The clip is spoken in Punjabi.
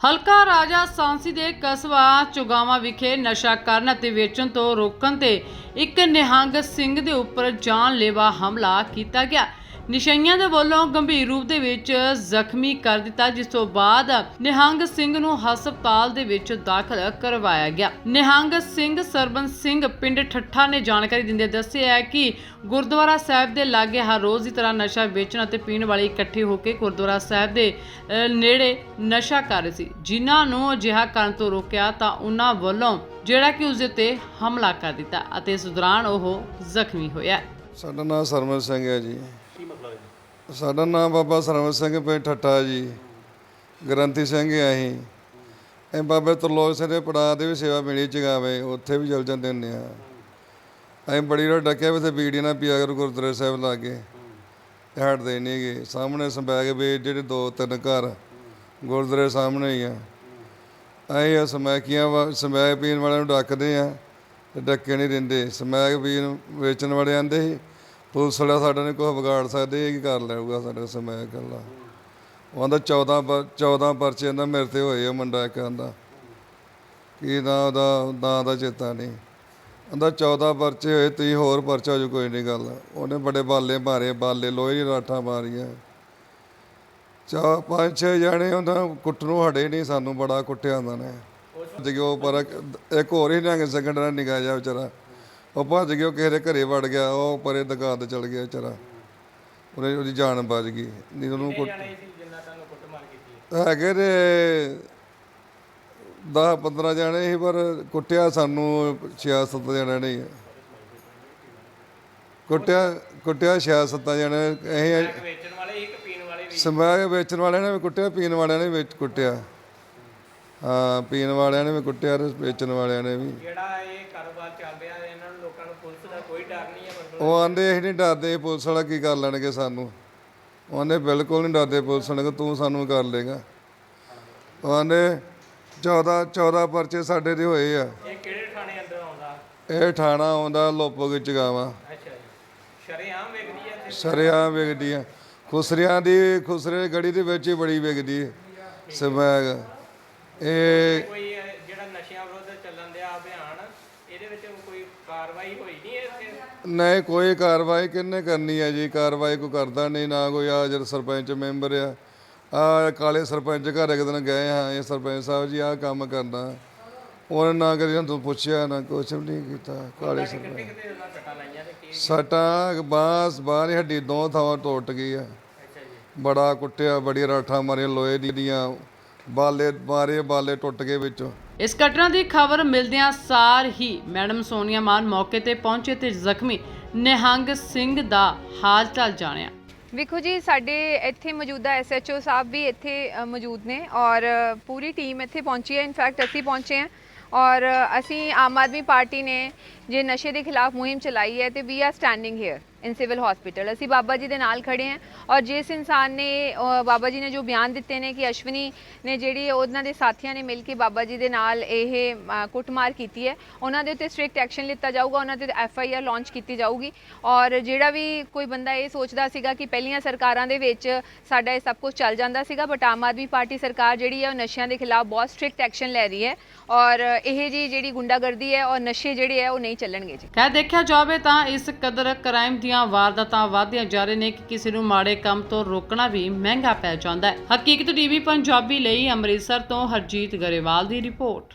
ਹਲਕਾ ਰਾਜਾ ਸਾਂਸੀ ਦੇ ਕਸਬਾ ਚੁਗਾਵਾ ਵਿਖੇ ਨਸ਼ਾ ਕਰਨ ਅਤੇ ਵੇਚਣ ਤੋਂ ਰੋਕਣ ਤੇ ਇੱਕ ਨਿਹੰਗ ਸਿੰਘ ਦੇ ਉੱਪਰ ਜਾਨਲੇਵਾ ਹਮਲਾ ਕੀਤਾ ਗਿਆ। ਨਿਸ਼ਾਈਆਂ ਦੇ ਵੱਲੋਂ ਗੰਭੀਰ ਰੂਪ ਦੇ ਵਿੱਚ ਜ਼ਖਮੀ ਕਰ ਦਿੱਤਾ, ਜਿਸ ਤੋਂ ਬਾਅਦ ਨਿਹੰਗ ਸਿੰਘ ਨੂੰ ਹਸਪਤਾਲ ਦੇ ਵਿੱਚ ਦਾਖਲ ਕਰਵਾਇਆ ਗਿਆ। ਨਿਹੰਗ ਸਿੰਘ ਸਰਬੰਸ ਸਿੰਘ ਪਿੰਡ ਠੱਠਾ ਨੇ ਜਾਣਕਾਰੀ ਦਿੰਦੇ ਦੱਸਿਆ ਹੈ ਕਿ ਗੁਰਦੁਆਰਾ ਸਾਹਿਬ ਦੇ ਲਾਗੇ ਹਰ ਰੋਜ਼ ਦੀ ਤਰ੍ਹਾਂ ਨਸ਼ਾ ਵੇਚਣ ਅਤੇ ਪੀਣ ਵਾਲੇ ਇਕੱਠੇ ਹੋ ਕੇ ਗੁਰਦੁਆਰਾ ਸਾਹਿਬ ਦੇ ਨੇੜੇ ਨਸ਼ਾ ਕਰ ਰਹੇ ਸੀ। ਜਿਨ੍ਹਾਂ ਨੂੰ ਅਜਿਹਾ ਕਰਨ ਤੋਂ ਰੋਕਿਆ ਤਾਂ ਉਹਨਾਂ ਵੱਲੋਂ ਜਿਹੜਾ ਕਿ ਉਸ ਤੇ ਹਮਲਾ ਕਰ ਦਿੱਤਾ ਅਤੇ ਇਸ ਦੌਰਾਨ ਉਹ ਜ਼ਖਮੀ ਹੋਇਆ। ਸਾਡਾ ਨਾਮ ਸਰਮਨ ਸਿੰਘ ਹੈ ਜੀ। ਸਾਡਾ ਨਾਮ ਬਾਬਾ ਸਰਮਨ ਸਿੰਘ ਪਿੰਡ ਠੱਟਾ ਜੀ। ਗ੍ਰੰਥੀ ਸਿੰਘ ਹੈ ਅਸੀਂ। ਬਾਬੇ ਤਰਲੋਕ ਸਿੰਘ ਦੇ ਪੜਾਅ ਦੇ ਵੀ ਸੇਵਾ ਮਿਲੀ ਜਗਾਵੇ ਉੱਥੇ ਵੀ ਜਲ ਜਾਂਦੇ ਹੁੰਦੇ ਆ। ਅਸੀਂ ਬੜੀ ਰੋ ਡੱਕਿਆ ਵੀ ਤੇ ਬੀੜੀ ਨਾ ਪੀਆ ਕਰ ਗੁਰਦੁਆਰੇ ਸਾਹਿਬ ਲਾਗੇ ਤੇ ਹਟਦੇ ਨਹੀਂ ਗੇ। ਸਾਹਮਣੇ ਸੰਬੈਗ ਵੀ ਜਿਹੜੇ ਦੋ ਤਿੰਨ ਘਰ ਗੁਰਦੁਆਰੇ ਸਾਹਮਣੇ ਹੀ ਆ। ਅਸੀਂ ਸਮੈਕੀਆਂ ਵਾ- ਸਮੈਕ ਪੀਣ ਵਾਲਿਆਂ ਨੂੰ ਡੱਕਦੇ ਆ ਤੇ ਡੱਕੇ ਨਹੀਂ ਦਿੰਦੇ। ਸਮੈਕ ਪੀਣ ਵੇਚਣ ਵਾਲੇ ਆਂਦੇ ਸੀ ਪੁਲਿਸ ਵਾਲਾ ਸਾਡਾ ਨੇ ਕੋਈ ਵਿਗਾੜ ਸਕਦੇ, ਇਹ ਕੀ ਕਰ ਲੈਊਗਾ ਸਾਡਾ ਸਮੈਕ ਇਕੱਲਾ। ਉਹ ਆਂਦਾ 14 ਪਰ 14 ਪਰਚੇ ਆਂਦਾ ਮੇਰੇ ਤੇ ਹੋਏ ਆ ਮੁੰਡਾ ਇੱਕ ਆਂਦਾ ਕੀ ਨਾ ਉਹਦਾ, ਨਾਂ ਦਾ ਚੇਤਾ ਨਹੀਂ। ਆਂਦਾ 14 ਪਰਚੇ ਹੋਏ, ਤੁਸੀਂ ਹੋਰ ਪਰਚਾ ਜੋ ਕੋਈ ਨਹੀਂ ਗੱਲ। ਉਹਨੇ ਬੜੇ ਬਾਲੇ ਮਾਰੇ, ਬਾਲੇ ਲੋਹੇ ਦੀ ਰਾਠਾਂ ਮਾਰੀਆਂ। ਚਾ ਪੰਜ, ਛੇ ਜਾਣੇ ਉਹਨਾਂ ਕੁੱਟ ਨੂੰ ਹਟੇ ਨਹੀਂ ਸਾਨੂੰ, ਬੜਾ ਕੁੱਟਿਆ ਉਹਨਾਂ ਨੇ। ਭੱਜ ਉਹ ਪਰ ਇੱਕ ਹੋਰ ਹੀ ਨੰਗ ਸੈਕਿੰਡ ਨਾਲ ਨਿਕਾ ਜਾ ਵਿਚਾਰਾ। ਉਹ ਭੱਜ ਗਿਆ ਉਹ ਕਿਸੇ ਦੇ ਘਰੇ ਵੜ ਗਿਆ ਉਹ ਪਰੇ ਦੁਕਾਨ ਤੇ ਚਲ ਗਿਆ ਵਿਚਾਰਾ। ਉਹਨੇ ਉਹਦੀ ਜਾਨ ਬਚ ਗਈ। ਨਹੀਂ ਉਹਨੂੰ ਕੁੱਟ ਹੈਗੇ ਨੇ? 10 15 ਜਾਣੇ ਸੀ ਪਰ ਕੁੱਟਿਆ ਸਾਨੂੰ 6 7 ਜਣੇ ਨਹੀਂ ਕੁੱਟਿਆ ਕੁੱਟਿਆ 6 7 ਜਣੇ ਅਸੀਂ ਵੇਚਣ ਵਾਲੇ ਇੱਕ ਪੀਣ ਵਾਲੇ ਵੀ? ਸਮੈਕ ਵੇਚਣ ਵਾਲਿਆਂ ਨੇ ਵੀ ਕੁੱਟਿਆ ਪੀਣ ਵਾਲਿਆਂ ਨੇ ਵੀ ਕੁੱਟਿਆ। ਹਾਂ ਪੀਣ ਵਾਲਿਆਂ ਨੇ ਵੀ ਕੁੱਟਿਆ ਵੇਚਣ ਵਾਲਿਆਂ ਨੇ ਵੀ। ਜਿਹੜਾ ਇਹ ਕਾਰੋਬਾਰ ਚੱਲ ਰਿਹਾ ਨੂੰ ਨੂੰ ਪੁਲਿਸ ਦਾ ਕੋਈ ਡਰ ਨਹੀਂ ਹੈ ਮਤਲਬ ਉਹ ਆਂਦੇ ਅਸੀਂ ਨਹੀਂ ਡਰਦੇ ਪੁਲਿਸ ਵਾਲਾ ਕੀ ਕਰ ਲੈਣਗੇ ਸਾਨੂੰ? ਉਹ ਆਂਦੇ ਬਿਲਕੁਲ ਨਹੀਂ ਡਰਦੇ ਪੁਲਿਸ ਵਾਲੇ ਤੂੰ ਸਾਨੂੰ ਕਰ ਲੇਗਾ ਉਹ ਆਂਦੇ 14 14 ਪਰਚੇ ਸਾਡੇ ਦੇ ਹੋਏ ਆ। ਇਹ ਕਿਹੜੇ ਥਾਣੇ ਅੰਦਰ ਆਉਂਦਾ? ਇਹ ਠਾਣਾ ਆਉਂਦਾ ਲੋਪੋ ਵਿੱਚ ਗਾਵਾਂ। ਅੱਛਾ ਜੀ। ਸ਼ਰੇਆਮ ਵੇਖਦੀ ਹੈ ਸਰਿਆਂ ਆ। ਖੁਸਰਿਆਂ ਦੀ ਖੁਸਰੇ ਗੜੀ ਦੇ ਵਿੱਚ ਹੀ ਬੜੀ ਵਿਕਦੀ ਹੈ ਇਹ ਕੋਈ ਇਹ ਜਿਹੜਾ ਨਸ਼ਿਆਂ ਵਿਰੁੱਧ ਚੱਲਣ ਦਿਆ ਅਭਿਆਨ ਇਹਦੇ ਵਿੱਚ ਕੋਈ ਕਾਰਵਾਈ ਹੋਈ ਨਹੀਂ ਇੱਥੇ? ਨਹੀਂ ਕੋਈ ਕਾਰਵਾਈ ਕਿੰਨੇ ਕਰਨੀ ਹੈ ਜੀ? ਕਾਰਵਾਈ ਕੋਈ ਕਰਦਾ ਨਹੀਂ ਨਾ ਕੋਈ ਆ ਜਦ ਸਰਪੰਚ ਮੈਂਬਰ ਆ। ਆ ਕਾਲੇ ਸਰਪੰਚ ਘਰ ਇੱਕ ਦਿਨ ਗਏ ਹਾਂ ਇਹ ਸਰਪੰਚ ਸਾਹਿਬ ਜੀ ਆ ਕੰਮ ਕਰਨਾ। ਉਹਨਾਂ ਨਾ ਕਰੀ ਤੂੰ ਪੁੱਛਿਆ ਨਾ ਕੁਛ ਵੀ ਨਹੀਂ ਕੀਤਾ ਕਾਲੇ ਸਰਪੰਚ। ਸੱਟਾਂ ਬਾਂਸ ਬਾਹਰ ਹੱਡੀ ਦੋ ਥਾਵਾਂ ਟੁੱਟ ਗਈ ਆ। ਬੜਾ ਕੁੱਟਿਆ ਬੜੀ ਰਾਠਾਂ ਮਾਰੀਆਂ ਲੋਹੇ ਦੀਆਂ ਬਾਲੇ ਮਾਰੇ ਬਾਲੇ ਟੁੱਟ ਗਏ ਵਿੱਚੋਂ। ਇਸ ਘਟਨਾ ਦੀ ਖਬਰ ਮਿਲਦਿਆਂ ਸਾਰ ਹੀ ਮੈਡਮ ਸੋਨੀਆ ਮਾਨ ਮੌਕੇ ਤੇ ਪਹੁੰਚੇ ਤੇ ਜ਼ਖਮੀ ਨਿਹੰਗ ਸਿੰਘ ਦਾ ਹਾਲ ਚਾਲ ਜਾਣਿਆ। ਵੇਖੋ ਜੀ ਸਾਡੇ ਇੱਥੇ ਮੌਜੂਦਾ ਐਸਐਚਓ ਸਾਹਿਬ ਵੀ ਇੱਥੇ ਅ, ਮੌਜੂਦ ਨੇ ਔਰ ਪੂਰੀ ਟੀਮ ਇੱਥੇ ਪਹੁੰਚੀ ਹੈ। ਇਨਫੈਕਟ ਅਸੀਂ ਪਹੁੰਚੇ ਹਾਂ ਔਰ ਅਸੀਂ ਆਮ ਆਦਮੀ ਪਾਰਟੀ ਨੇ ਜੇ ਨਸ਼ੇ ਦੇ ਖਿਲਾਫ ਮੁਹਿੰਮ ਚਲਾਈ ਹੈ ਤੇ we are standing here. In civil hospital ਅਸੀਂ ਬਾਬਾ ਜੀ ਦੇ ਨਾਲ ਖੜੇ ਹਾਂ ਔਰ ਜਿਸ ਇਨਸਾਨ ਨੇ ਬਾਬਾ ਜੀ ਨੇ ਜੋ ਬਿਆਨ ਦਿੱਤੇ ਨੇ ਕਿ ਅਸ਼ਵਨੀ ਨੇ ਜਿਹੜੀ ਉਹਨਾਂ ਦੇ ਸਾਥੀਆਂ ਨੇ ਮਿਲ ਕੇ ਬਾਬਾ ਜੀ ਦੇ ਨਾਲ ਇਹ ਕੁੱਟਮਾਰ ਕੀਤੀ ਹੈ, ਉਹਨਾਂ ਦੇ ਉੱਤੇ ਸਟ੍ਰਿਕਟ ਐਕਸ਼ਨ ਲਿੱਤਾ ਜਾਊਗਾ, ਉਹਨਾਂ ਤੇ ਐਫ ਆਈ ਆਰ ਲਾਂਚ ਕੀਤੀ ਜਾਊਗੀ ਔਰ ਜਿਹੜਾ ਵੀ ਕੋਈ ਬੰਦਾ ਇਹ ਸੋਚਦਾ ਸੀਗਾ ਕਿ ਪਹਿਲੀਆਂ ਸਰਕਾਰਾਂ ਦੇ ਵਿੱਚ ਸਾਡਾ ਇਹ ਸਭ ਕੁਝ ਚੱਲ ਜਾਂਦਾ ਸੀਗਾ ਬਟ ਆਮ ਆਦਮੀ ਪਾਰਟੀ ਸਰਕਾਰ ਜਿਹੜੀ ਹੈ ਉਹ ਨਸ਼ਿਆਂ ਦੇ ਖਿਲਾਫ ਬਹੁਤ ਸਟ੍ਰਿਕਟ ਐਕਸ਼ਨ ਲੈ ਰਹੀ ਹੈ ਔਰ ਇਹ ਜੀ ਜਿਹੜੀ ਗੁੰਡਾਗਰਦੀ ਹੈ ਔਰ ਨਸ਼ੇ ਜਿਹੜੇ ਹੈ ਉਹ ਨਹੀਂ ਚੱਲਣਗੇ ਜੀ। ਕਹਿ ਦੇਖਿਆ ਜਾਵੇ ਤਾਂ ਇਸ ਕਦਰ ਕ੍ਰਾਈਮ ਦੀਆਂ ਵਾਰਦਾਤਾਂ ਵਧਦੀਆਂ ਜਾ ਰਹੇ ਨੇ ਕਿ ਕਿਸੇ ਨੂੰ ਮਾੜੇ ਕੰਮ ਤੋਂ ਰੋਕਣਾ ਵੀ ਮਹਿੰਗਾ ਪੈ ਜਾਂਦਾ ਹੈ। ਹਕੀਕਤ ਟੀਵੀ ਪੰਜਾਬੀ ਲਈ ਅੰਮ੍ਰਿਤਸਰ ਤੋਂ ਹਰਜੀਤ ਗਰੇਵਾਲ ਦੀ ਰਿਪੋਰਟ।